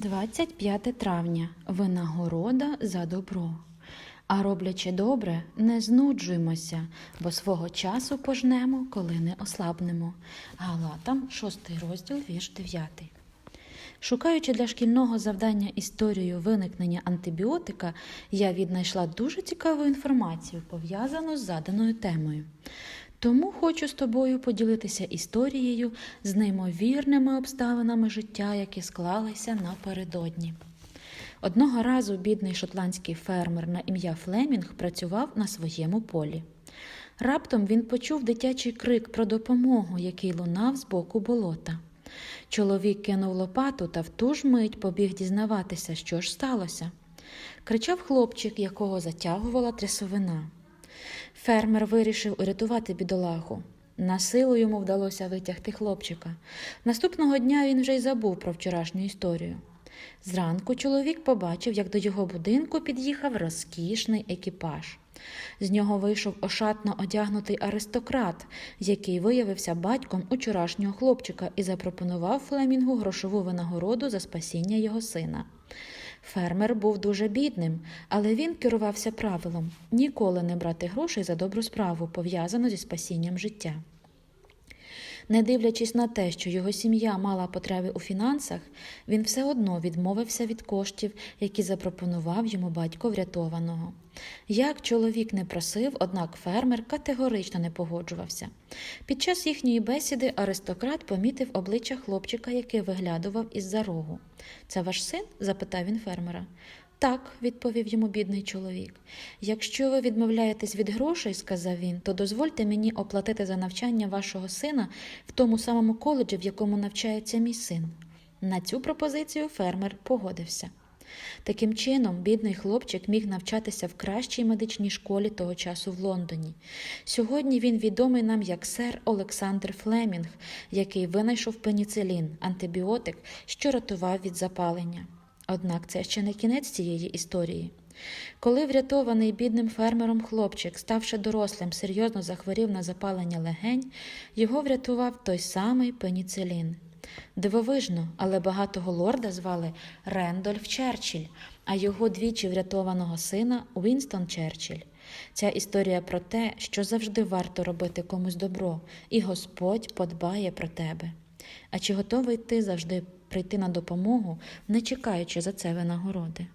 25 травня винагорода за добро. А роблячи добре, не знуджуймося, бо свого часу пожнемо, коли не ослабнемо. Галатам, 6 розділ, вірш 9. Шукаючи для шкільного завдання історію виникнення антибіотика, я віднайшла дуже цікаву інформацію, пов'язану з заданою темою. Тому хочу з тобою поділитися історією з неймовірними обставинами життя, які склалися напередодні. Одного разу бідний шотландський фермер на ім'я Флемінг працював на своєму полі. Раптом він почув дитячий крик про допомогу, який лунав з боку болота. Чоловік кинув лопату та в ту ж мить побіг дізнаватися, що ж сталося. Кричав хлопчик, якого затягувала трясовина. Фермер вирішив урятувати бідолагу. На силу йому вдалося витягти хлопчика. Наступного дня він вже й забув про вчорашню історію. Зранку чоловік побачив, як до його будинку під'їхав розкішний екіпаж. З нього вийшов ошатно одягнутий аристократ, який виявився батьком учорашнього хлопчика і запропонував Флемінгу грошову винагороду за спасіння його сина. Фермер був дуже бідним, але він керувався правилом ніколи не брати грошей за добру справу, пов'язану зі спасінням життя. Не дивлячись на те, що його сім'я мала потреби у фінансах, він все одно відмовився від коштів, які запропонував йому батько врятованого. Як чоловік не просив, однак фермер категорично не погоджувався. Під час їхньої бесіди аристократ помітив обличчя хлопчика, який виглядував із-за рогу. Це ваш син? запитав він фермера. Так, відповів йому бідний чоловік. Якщо ви відмовляєтесь від грошей, сказав він, то дозвольте мені оплатити за навчання вашого сина в тому самому коледжі, в якому навчається мій син. На цю пропозицію фермер погодився. Таким чином, бідний хлопчик міг навчатися в кращій медичній школі того часу в Лондоні. Сьогодні він відомий нам як сер Олександр Флемінг, який винайшов пеніцилін, антибіотик, що рятував від запалення. Однак це ще не кінець цієї історії. Коли врятований бідним фермером хлопчик, ставши дорослим, серйозно захворів на запалення легень, його врятував той самий пеніцилін. Дивовижно, але багатого лорда звали Рендольф Черчилль, а його двічі врятованого сина Уінстон Черчилль. Ця історія про те, що завжди варто робити комусь добро, і Господь подбає про тебе. А чи готовий ти завжди прийти на допомогу, не чекаючи за це винагороди?